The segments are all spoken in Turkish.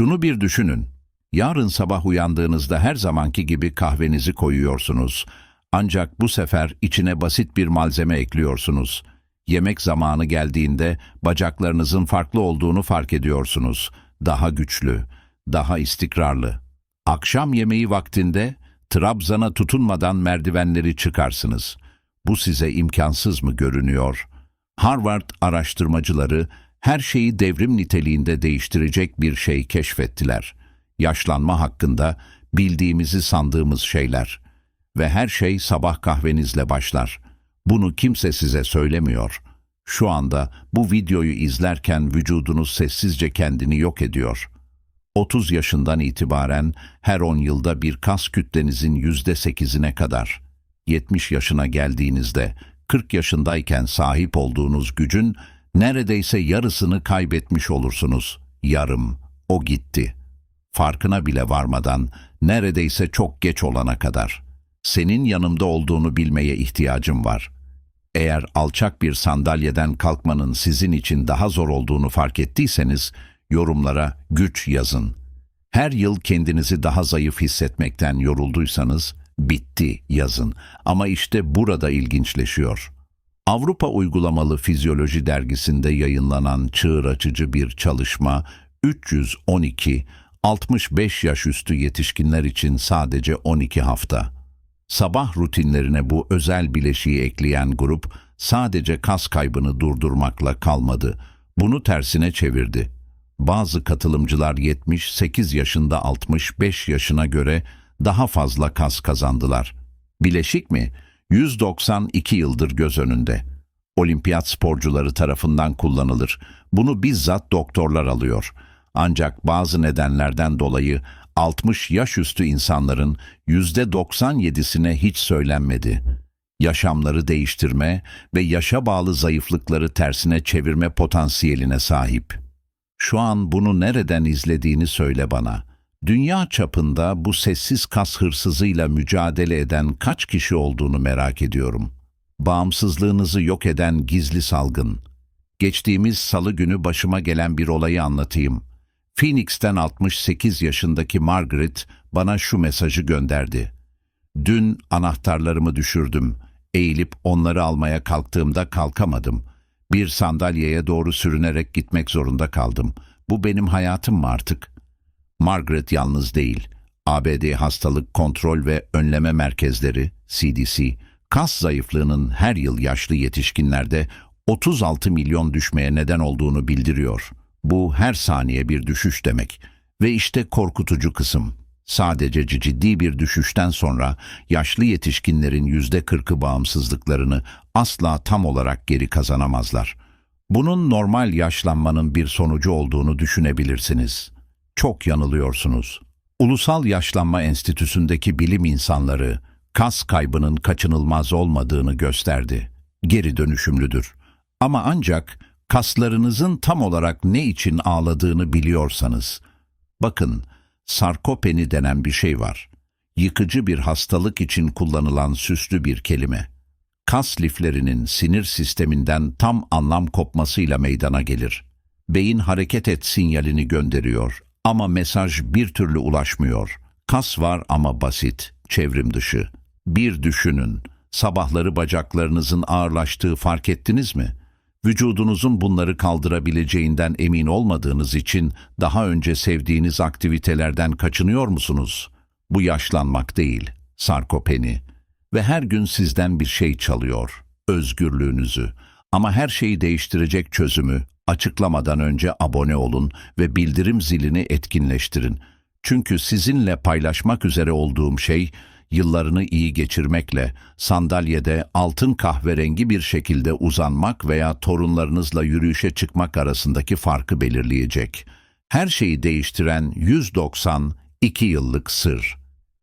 Şunu bir düşünün. Yarın sabah uyandığınızda her zamanki gibi kahvenizi koyuyorsunuz. Ancak bu sefer içine basit bir malzeme ekliyorsunuz. Yemek zamanı geldiğinde bacaklarınızın farklı olduğunu fark ediyorsunuz. Daha güçlü, daha istikrarlı. Akşam yemeği vaktinde Trabzan'a tutunmadan merdivenleri çıkarsınız. Bu size imkansız mı görünüyor? Harvard araştırmacıları her şeyi devrim niteliğinde değiştirecek bir şey keşfettiler. Yaşlanma hakkında bildiğimizi sandığımız şeyler. Ve her şey sabah kahvenizle başlar. Bunu kimse size söylemiyor. Şu anda bu videoyu izlerken vücudunuz sessizce kendini yok ediyor. 30 yaşından itibaren her 10 yılda bir kas kütlenizin %8'ine kadar, 70 yaşına geldiğinizde 40 yaşındayken sahip olduğunuz gücün neredeyse yarısını kaybetmiş olursunuz. Yarım, o gitti. Farkına bile varmadan neredeyse çok geç olana kadar. Senin yanımda olduğunu bilmeye ihtiyacım var. Eğer alçak bir sandalyeden kalkmanın sizin için daha zor olduğunu fark ettiyseniz, yorumlara güç yazın. Her yıl kendinizi daha zayıf hissetmekten yorulduysanız, bitti yazın. Ama işte burada ilginçleşiyor. Avrupa Uygulamalı Fizyoloji dergisinde yayınlanan çığır açıcı bir çalışma 312 65 yaş üstü yetişkinler için sadece 12 hafta. Sabah rutinlerine bu özel bileşiği ekleyen grup sadece kas kaybını durdurmakla kalmadı. Bunu tersine çevirdi. Bazı katılımcılar 78 yaşında 65 yaşına göre daha fazla kas kazandılar. Bileşik mi? 192 yıldır göz önünde. Olimpiyat sporcuları tarafından kullanılır. Bunu bizzat doktorlar alıyor. Ancak bazı nedenlerden dolayı 60 yaş üstü insanların %97'sine hiç söylenmedi. Yaşamları değiştirme ve yaşa bağlı zayıflıkları tersine çevirme potansiyeline sahip. Şu an bunu nereden izlediğini söyle bana. Dünya çapında bu sessiz kas hırsızıyla mücadele eden kaç kişi olduğunu merak ediyorum. Bağımsızlığınızı yok eden gizli salgın. Geçtiğimiz salı günü başıma gelen bir olayı anlatayım. Phoenix'ten 68 yaşındaki Margaret bana şu mesajı gönderdi. Dün anahtarlarımı düşürdüm. Eğilip onları almaya kalktığımda kalkamadım. Bir sandalyeye doğru sürünerek gitmek zorunda kaldım. Bu benim hayatım mı artık? Margaret yalnız değil. ABD Hastalık Kontrol ve Önleme Merkezleri, CDC, kas zayıflığının her yıl yaşlı yetişkinlerde 36 milyon düşmeye neden olduğunu bildiriyor. Bu her saniye bir düşüş demek. Ve işte korkutucu kısım. Sadece ciddi bir düşüşten sonra yaşlı yetişkinlerin yüzde kırkı bağımsızlıklarını asla tam olarak geri kazanamazlar. Bunun normal yaşlanmanın bir sonucu olduğunu düşünebilirsiniz. Çok yanılıyorsunuz. Ulusal Yaşlanma Enstitüsü'ndeki bilim insanları kas kaybının kaçınılmaz olmadığını gösterdi. Geri dönüşümlüdür. Ama ancak kaslarınızın tam olarak ne için ağladığını biliyorsanız. Bakın, sarkopeni denen bir şey var. Yıkıcı bir hastalık için kullanılan süslü bir kelime. Kas liflerinin sinir sisteminden tam anlam kopmasıyla meydana gelir. Beyin hareket et sinyalini gönderiyor ama mesaj bir türlü ulaşmıyor. Kas var ama basit, çevrim dışı. Bir düşünün, sabahları bacaklarınızın ağırlaştığı fark ettiniz mi? Vücudunuzun bunları kaldırabileceğinden emin olmadığınız için daha önce sevdiğiniz aktivitelerden kaçınıyor musunuz? Bu yaşlanmak değil, sarkopeni. Ve her gün sizden bir şey çalıyor, özgürlüğünüzü. Ama her şeyi değiştirecek çözümü açıklamadan önce abone olun ve bildirim zilini etkinleştirin. Çünkü sizinle paylaşmak üzere olduğum şey yıllarını iyi geçirmekle, sandalyede altın kahverengi bir şekilde uzanmak veya torunlarınızla yürüyüşe çıkmak arasındaki farkı belirleyecek. Her şeyi değiştiren 192 yıllık sır.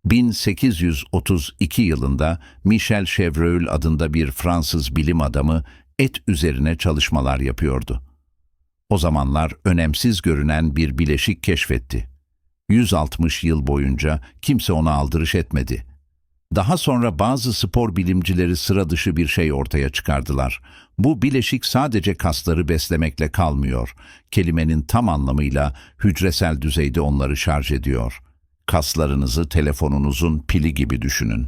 1832 yılında Michel Chevreul adında bir Fransız bilim adamı et üzerine çalışmalar yapıyordu. O zamanlar önemsiz görünen bir bileşik keşfetti. 160 yıl boyunca kimse ona aldırış etmedi. Daha sonra bazı spor bilimcileri sıra dışı bir şey ortaya çıkardılar. Bu bileşik sadece kasları beslemekle kalmıyor. Kelimenin tam anlamıyla hücresel düzeyde onları şarj ediyor. Kaslarınızı telefonunuzun pili gibi düşünün.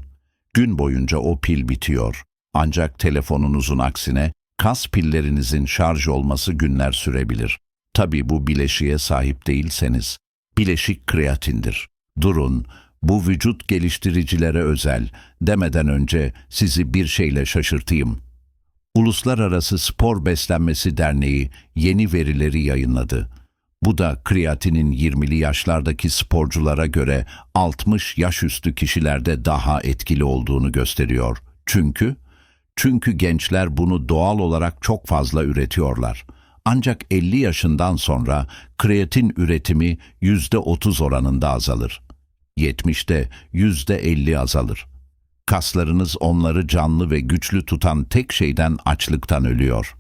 Gün boyunca o pil bitiyor. Ancak telefonunuzun aksine kas pillerinizin şarj olması günler sürebilir. Tabii bu bileşiğe sahip değilseniz. Bileşik kreatindir. Durun, bu vücut geliştiricilere özel demeden önce sizi bir şeyle şaşırtayım. Uluslararası Spor Beslenmesi Derneği yeni verileri yayınladı. Bu da kreatinin 20'li yaşlardaki sporculara göre 60 yaş üstü kişilerde daha etkili olduğunu gösteriyor. Çünkü çünkü gençler bunu doğal olarak çok fazla üretiyorlar. Ancak 50 yaşından sonra kreatin üretimi %30 oranında azalır. 70'te %50 azalır. Kaslarınız onları canlı ve güçlü tutan tek şeyden açlıktan ölüyor.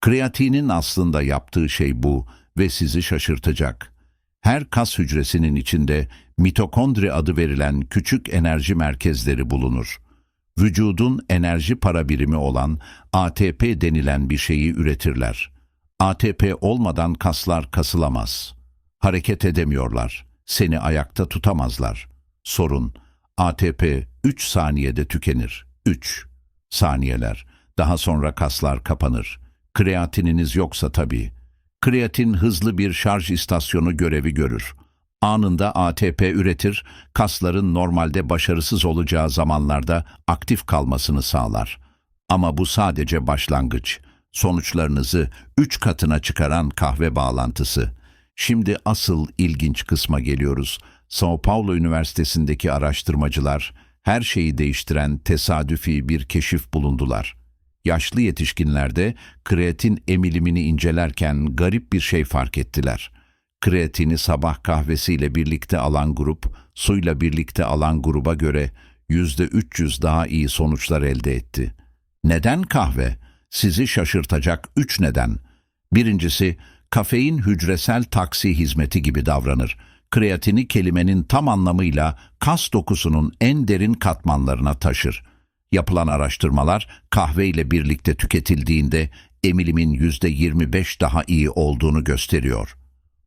Kreatinin aslında yaptığı şey bu ve sizi şaşırtacak. Her kas hücresinin içinde mitokondri adı verilen küçük enerji merkezleri bulunur. Vücudun enerji para birimi olan ATP denilen bir şeyi üretirler. ATP olmadan kaslar kasılamaz. Hareket edemiyorlar. Seni ayakta tutamazlar. Sorun, ATP 3 saniyede tükenir. 3 saniyeler. Daha sonra kaslar kapanır. Kreatininiz yoksa tabii. Kreatin hızlı bir şarj istasyonu görevi görür. Anında ATP üretir, kasların normalde başarısız olacağı zamanlarda aktif kalmasını sağlar. Ama bu sadece başlangıç. Sonuçlarınızı üç katına çıkaran kahve bağlantısı. Şimdi asıl ilginç kısma geliyoruz. Sao Paulo Üniversitesi'ndeki araştırmacılar her şeyi değiştiren tesadüfi bir keşif bulundular. Yaşlı yetişkinlerde kreatin emilimini incelerken garip bir şey fark ettiler. Kreatini sabah kahvesiyle birlikte alan grup, suyla birlikte alan gruba göre %300 daha iyi sonuçlar elde etti. Neden kahve? Sizi şaşırtacak üç neden. Birincisi, kafein hücresel taksi hizmeti gibi davranır. Kreatini kelimenin tam anlamıyla kas dokusunun en derin katmanlarına taşır. Yapılan araştırmalar kahve ile birlikte tüketildiğinde emilimin %25 daha iyi olduğunu gösteriyor.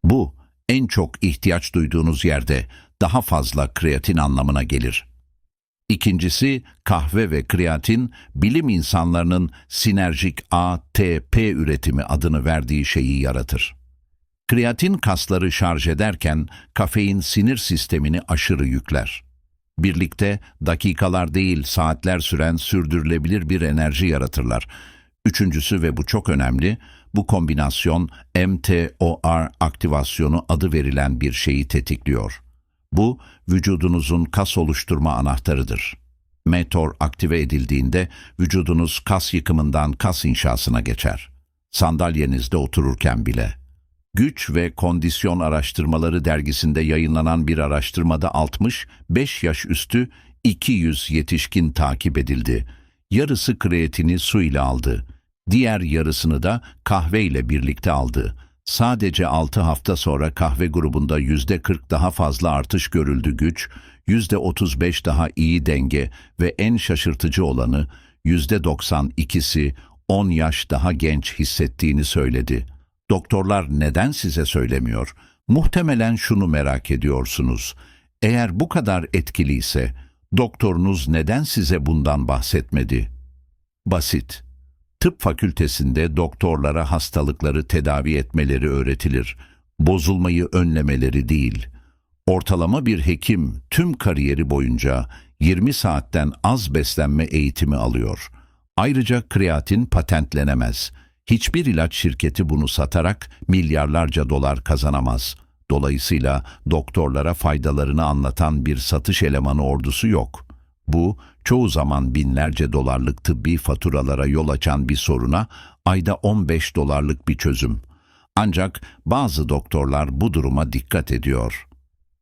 Bu en çok ihtiyaç duyduğunuz yerde daha fazla kreatin anlamına gelir. İkincisi kahve ve kreatin bilim insanlarının sinerjik ATP üretimi adını verdiği şeyi yaratır. Kreatin kasları şarj ederken kafein sinir sistemini aşırı yükler. Birlikte dakikalar değil saatler süren sürdürülebilir bir enerji yaratırlar. Üçüncüsü ve bu çok önemli, bu kombinasyon mTOR aktivasyonu adı verilen bir şeyi tetikliyor. Bu, vücudunuzun kas oluşturma anahtarıdır. mTOR aktive edildiğinde vücudunuz kas yıkımından kas inşasına geçer. Sandalyenizde otururken bile. Güç ve Kondisyon Araştırmaları dergisinde yayınlanan bir araştırmada 65 yaş üstü 200 yetişkin takip edildi. Yarısı kreatini su ile aldı. Diğer yarısını da kahve ile birlikte aldı. Sadece 6 hafta sonra kahve grubunda %40 daha fazla artış görüldü güç, %35 daha iyi denge ve en şaşırtıcı olanı %92'si 10 yaş daha genç hissettiğini söyledi. Doktorlar neden size söylemiyor? Muhtemelen şunu merak ediyorsunuz. Eğer bu kadar etkiliyse doktorunuz neden size bundan bahsetmedi? Basit. Tıp fakültesinde doktorlara hastalıkları tedavi etmeleri öğretilir. Bozulmayı önlemeleri değil. Ortalama bir hekim tüm kariyeri boyunca 20 saatten az beslenme eğitimi alıyor. Ayrıca kreatin patentlenemez. Hiçbir ilaç şirketi bunu satarak milyarlarca dolar kazanamaz. Dolayısıyla doktorlara faydalarını anlatan bir satış elemanı ordusu yok. Bu, çoğu zaman binlerce dolarlık tıbbi faturalara yol açan bir soruna ayda 15 dolarlık bir çözüm. Ancak bazı doktorlar bu duruma dikkat ediyor.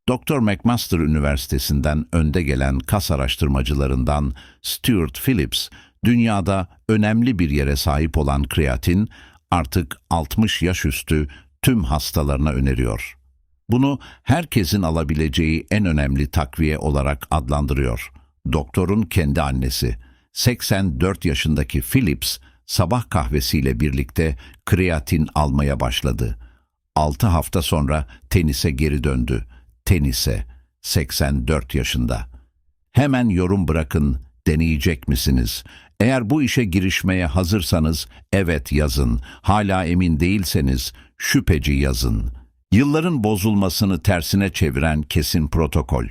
Dr. McMaster Üniversitesi'nden önde gelen kas araştırmacılarından Stuart Phillips, dünyada önemli bir yere sahip olan kreatin artık 60 yaş üstü tüm hastalarına öneriyor. Bunu herkesin alabileceği en önemli takviye olarak adlandırıyor. Doktorun kendi annesi, 84 yaşındaki Phillips, sabah kahvesiyle birlikte kreatin almaya başladı. 6 hafta sonra tenise geri döndü. Tenise, 84 yaşında. Hemen yorum bırakın, deneyecek misiniz? Eğer bu işe girişmeye hazırsanız evet yazın. Hala emin değilseniz şüpheci yazın. Yılların bozulmasını tersine çeviren kesin protokol.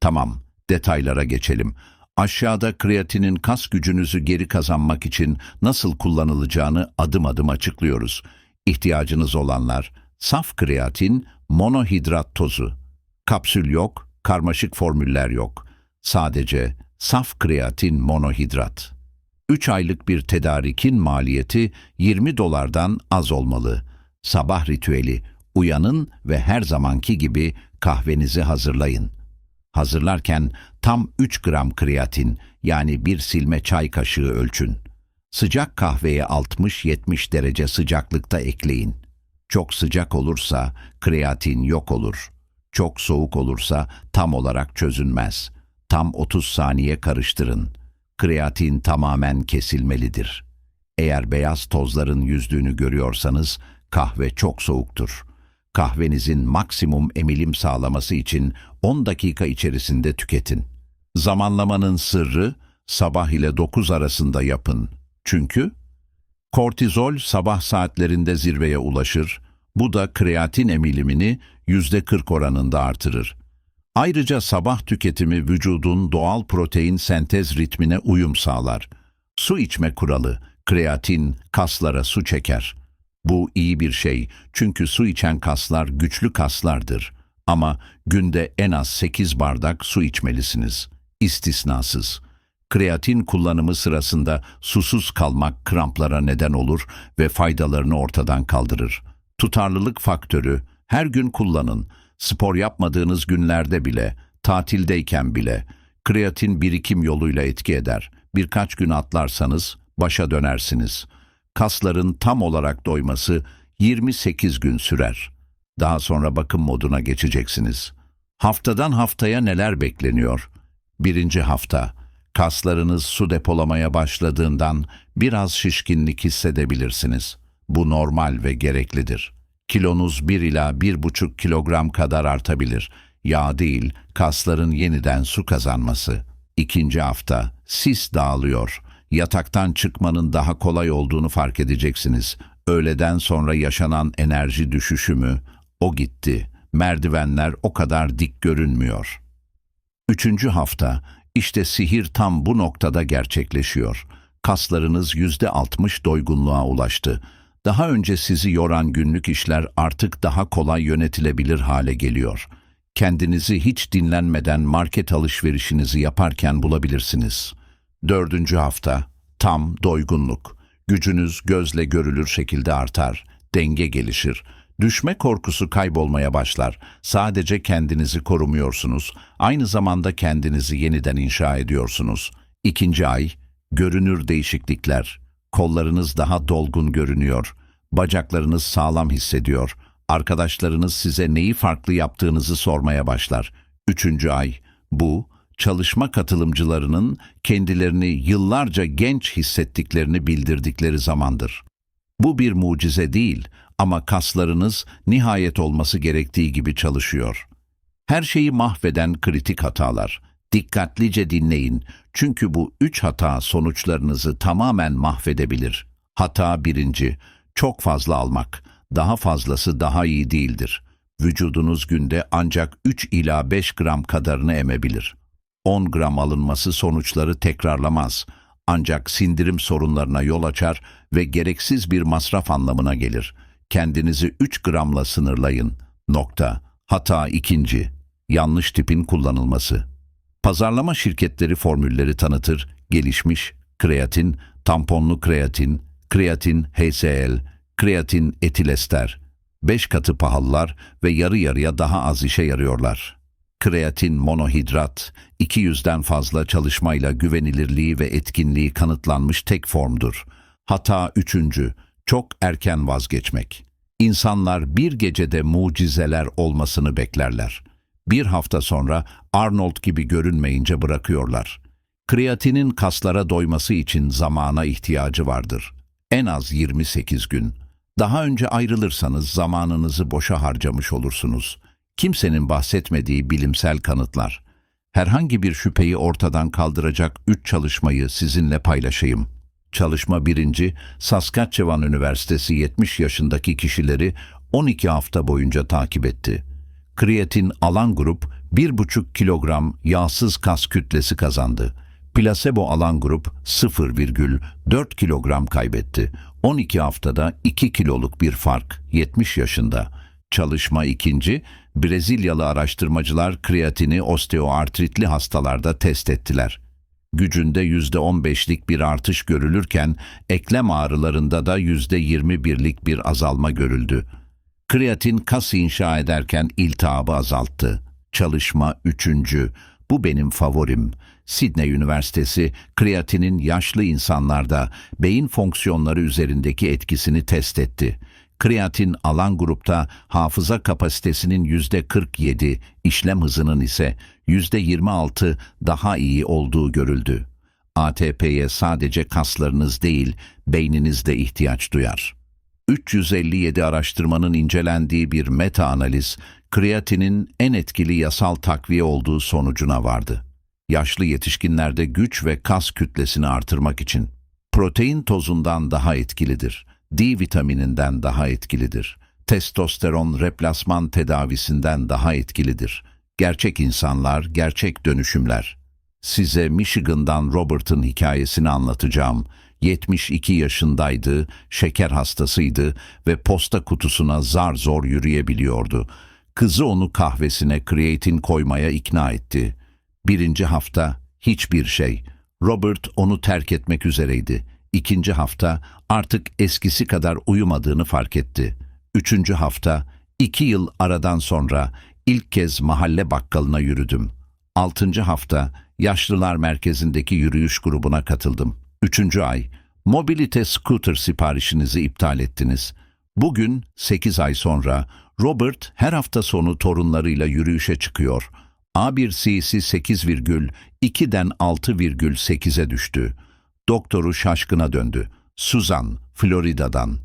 Tamam, detaylara geçelim. Aşağıda kreatinin kas gücünüzü geri kazanmak için nasıl kullanılacağını adım adım açıklıyoruz. İhtiyacınız olanlar saf kreatin, monohidrat tozu. Kapsül yok, karmaşık formüller yok. Sadece saf kreatin monohidrat. 3 aylık bir tedarikin maliyeti 20 dolardan az olmalı. Sabah ritüeli, uyanın ve her zamanki gibi kahvenizi hazırlayın. Hazırlarken tam 3 gram kreatin yani bir silme çay kaşığı ölçün. Sıcak kahveye 60-70 derece sıcaklıkta ekleyin. Çok sıcak olursa kreatin yok olur. Çok soğuk olursa tam olarak çözünmez. Tam 30 saniye karıştırın. Kreatin tamamen kesilmelidir. Eğer beyaz tozların yüzdüğünü görüyorsanız kahve çok soğuktur. Kahvenizin maksimum emilim sağlaması için 10 dakika içerisinde tüketin. Zamanlamanın sırrı sabah ile 9 arasında yapın. Çünkü kortizol sabah saatlerinde zirveye ulaşır. Bu da kreatin emilimini %40 oranında artırır. Ayrıca sabah tüketimi vücudun doğal protein sentez ritmine uyum sağlar. Su içme kuralı, kreatin kaslara su çeker. Bu iyi bir şey çünkü su içen kaslar güçlü kaslardır. Ama günde en az 8 bardak su içmelisiniz. İstisnasız. Kreatin kullanımı sırasında susuz kalmak kramplara neden olur ve faydalarını ortadan kaldırır. Tutarlılık faktörü her gün kullanın. Spor yapmadığınız günlerde bile, tatildeyken bile kreatin birikim yoluyla etki eder. Birkaç gün atlarsanız başa dönersiniz. Kasların tam olarak doyması 28 gün sürer. Daha sonra bakım moduna geçeceksiniz. Haftadan haftaya neler bekleniyor? Birinci hafta, kaslarınız su depolamaya başladığından biraz şişkinlik hissedebilirsiniz. Bu normal ve gereklidir. Kilonuz 1 ila 1,5 kilogram kadar artabilir. Yağ değil, kasların yeniden su kazanması. İkinci hafta, sis dağılıyor. Yataktan çıkmanın daha kolay olduğunu fark edeceksiniz. Öğleden sonra yaşanan enerji düşüşü mü? O gitti. Merdivenler o kadar dik görünmüyor. Üçüncü hafta, işte sihir tam bu noktada gerçekleşiyor. Kaslarınız yüzde altmış doygunluğa ulaştı. Daha önce sizi yoran günlük işler artık daha kolay yönetilebilir hale geliyor. Kendinizi hiç dinlenmeden market alışverişinizi yaparken bulabilirsiniz. Dördüncü hafta, tam doygunluk. Gücünüz gözle görülür şekilde artar, denge gelişir. Düşme korkusu kaybolmaya başlar. Sadece kendinizi korumuyorsunuz. Aynı zamanda kendinizi yeniden inşa ediyorsunuz. İkinci ay, görünür değişiklikler. Kollarınız daha dolgun görünüyor. Bacaklarınız sağlam hissediyor. Arkadaşlarınız size neyi farklı yaptığınızı sormaya başlar. Üçüncü ay, bu çalışma katılımcılarının kendilerini yıllarca genç hissettiklerini bildirdikleri zamandır. Bu bir mucize değil ama kaslarınız nihayet olması gerektiği gibi çalışıyor. Her şeyi mahveden kritik hatalar. Dikkatlice dinleyin çünkü bu üç hata sonuçlarınızı tamamen mahvedebilir. Hata birinci, çok fazla almak. Daha fazlası daha iyi değildir. Vücudunuz günde ancak 3 ila 5 gram kadarını emebilir. 10 gram alınması sonuçları tekrarlamaz. Ancak sindirim sorunlarına yol açar ve gereksiz bir masraf anlamına gelir. Kendinizi 3 gramla sınırlayın. Nokta. Hata ikinci. Yanlış tipin kullanılması. Pazarlama şirketleri formülleri tanıtır. Gelişmiş, kreatin, tamponlu kreatin, kreatin HCl, kreatin etilester. 5 katı pahalılar ve yarı yarıya daha az işe yarıyorlar. Kreatin monohidrat, 200'den fazla çalışmayla güvenilirliği ve etkinliği kanıtlanmış tek formdur. Hata üçüncü, çok erken vazgeçmek. İnsanlar bir gecede mucizeler olmasını beklerler. Bir hafta sonra Arnold gibi görünmeyince bırakıyorlar. Kreatinin kaslara doyması için zamana ihtiyacı vardır. En az 28 gün. Daha önce ayrılırsanız zamanınızı boşa harcamış olursunuz. Kimsenin bahsetmediği bilimsel kanıtlar. Herhangi bir şüpheyi ortadan kaldıracak üç çalışmayı sizinle paylaşayım. Çalışma birinci, Saskatchewan Üniversitesi 70 yaşındaki kişileri 12 hafta boyunca takip etti. Kreatin alan grup 1,5 kilogram yağsız kas kütlesi kazandı. Plasebo alan grup 0,4 kilogram kaybetti. 12 haftada 2 kiloluk bir fark 70 yaşında. Çalışma ikinci, Brezilyalı araştırmacılar kreatini osteoartritli hastalarda test ettiler. Gücünde %15'lik bir artış görülürken eklem ağrılarında da %21'lik bir azalma görüldü. Kreatin kas inşa ederken iltihabı azalttı. Çalışma üçüncü. Bu benim favorim. Sydney Üniversitesi, kreatinin yaşlı insanlarda beyin fonksiyonları üzerindeki etkisini test etti. Kreatin alan grupta hafıza kapasitesinin yüzde 47, işlem hızının ise yüzde 26 daha iyi olduğu görüldü. ATP'ye sadece kaslarınız değil, beyniniz de ihtiyaç duyar. 357 araştırmanın incelendiği bir meta-analiz, kreatinin en etkili yasal takviye olduğu sonucuna vardı. Yaşlı yetişkinlerde güç ve kas kütlesini artırmak için. Protein tozundan daha etkilidir. D vitamininden daha etkilidir. Testosteron replasman tedavisinden daha etkilidir. Gerçek insanlar, gerçek dönüşümler. Size Michigan'dan Robert'ın hikayesini anlatacağım. 72 yaşındaydı, şeker hastasıydı ve posta kutusuna zar zor yürüyebiliyordu. Kızı onu kahvesine kreatin koymaya ikna etti. Birinci hafta hiçbir şey. Robert onu terk etmek üzereydi. İkinci hafta artık eskisi kadar uyumadığını fark etti. Üçüncü hafta iki yıl aradan sonra ilk kez mahalle bakkalına yürüdüm. Altıncı hafta yaşlılar merkezindeki yürüyüş grubuna katıldım. Üçüncü ay mobilite scooter siparişinizi iptal ettiniz. Bugün 8 ay sonra Robert her hafta sonu torunlarıyla yürüyüşe çıkıyor. A1C'si 8,2'den 6,8'e düştü. Doktoru şaşkına döndü. Suzan, Florida'dan.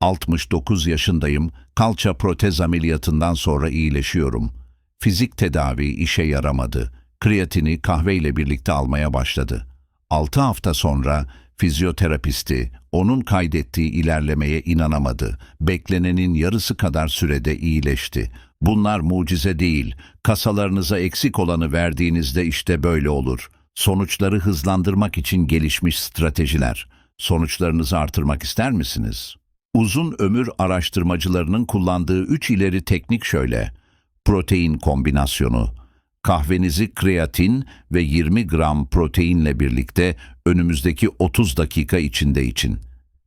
69 yaşındayım, kalça protez ameliyatından sonra iyileşiyorum. Fizik tedavi işe yaramadı. Kreatini kahveyle birlikte almaya başladı. 6 hafta sonra fizyoterapisti onun kaydettiği ilerlemeye inanamadı. Beklenenin yarısı kadar sürede iyileşti. Bunlar mucize değil. Kasalarınıza eksik olanı verdiğinizde işte böyle olur. Sonuçları hızlandırmak için gelişmiş stratejiler. Sonuçlarınızı artırmak ister misiniz? Uzun ömür araştırmacılarının kullandığı üç ileri teknik şöyle. Protein kombinasyonu. Kahvenizi kreatin ve 20 gram proteinle birlikte önümüzdeki 30 dakika içinde için.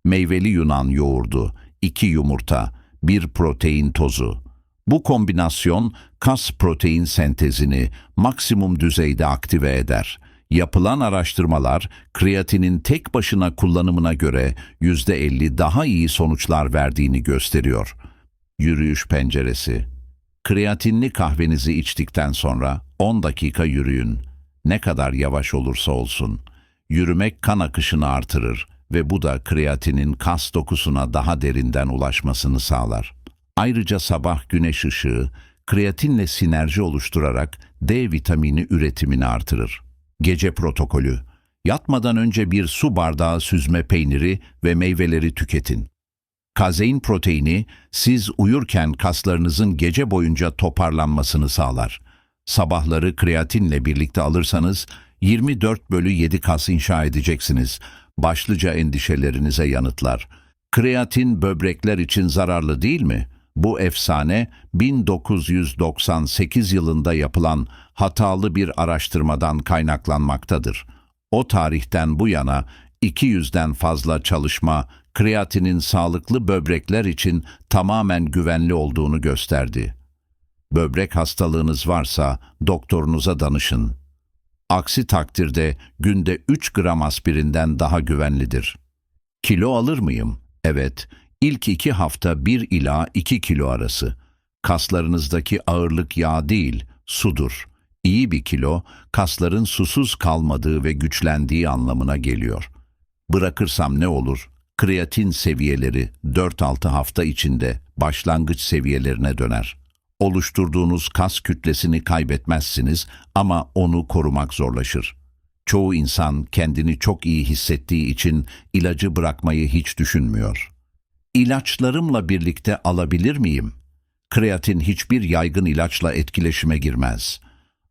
Meyveli Yunan yoğurdu, 2 yumurta, 1 protein tozu. Bu kombinasyon kas protein sentezini maksimum düzeyde aktive eder. Yapılan araştırmalar kreatinin tek başına kullanımına göre %50 daha iyi sonuçlar verdiğini gösteriyor. Yürüyüş penceresi Kreatinli kahvenizi içtikten sonra 10 dakika yürüyün. Ne kadar yavaş olursa olsun. Yürümek kan akışını artırır ve bu da kreatinin kas dokusuna daha derinden ulaşmasını sağlar. Ayrıca sabah güneş ışığı kreatinle sinerji oluşturarak D vitamini üretimini artırır. Gece protokolü Yatmadan önce bir su bardağı süzme peyniri ve meyveleri tüketin. Kazein proteini siz uyurken kaslarınızın gece boyunca toparlanmasını sağlar. Sabahları kreatinle birlikte alırsanız 24 bölü 7 kas inşa edeceksiniz. Başlıca endişelerinize yanıtlar. Kreatin böbrekler için zararlı değil mi? Bu efsane 1998 yılında yapılan hatalı bir araştırmadan kaynaklanmaktadır. O tarihten bu yana 200'den fazla çalışma kreatinin sağlıklı böbrekler için tamamen güvenli olduğunu gösterdi. Böbrek hastalığınız varsa doktorunuza danışın. Aksi takdirde günde 3 gram aspirinden daha güvenlidir. Kilo alır mıyım? Evet, ilk iki hafta 1 ila 2 kilo arası. Kaslarınızdaki ağırlık yağ değil, sudur. İyi bir kilo, kasların susuz kalmadığı ve güçlendiği anlamına geliyor. Bırakırsam ne olur? Kreatin seviyeleri 4-6 hafta içinde başlangıç seviyelerine döner. Oluşturduğunuz kas kütlesini kaybetmezsiniz ama onu korumak zorlaşır. Çoğu insan kendini çok iyi hissettiği için ilacı bırakmayı hiç düşünmüyor. İlaçlarımla birlikte alabilir miyim? Kreatin hiçbir yaygın ilaçla etkileşime girmez.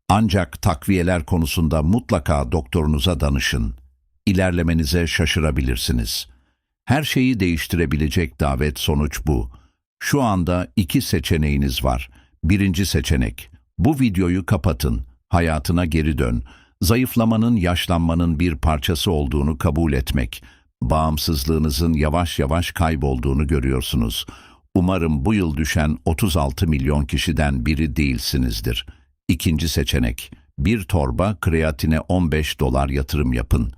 Ancak takviyeler konusunda mutlaka doktorunuza danışın. İlerlemenize şaşırabilirsiniz. Her şeyi değiştirebilecek davet sonuç bu. Şu anda iki seçeneğiniz var. Birinci seçenek, bu videoyu kapatın, hayatına geri dön. Zayıflamanın yaşlanmanın bir parçası olduğunu kabul etmek. Bağımsızlığınızın yavaş yavaş kaybolduğunu görüyorsunuz. Umarım bu yıl düşen 36 milyon kişiden biri değilsinizdir. İkinci seçenek, bir torba kreatine 15 dolar yatırım yapın.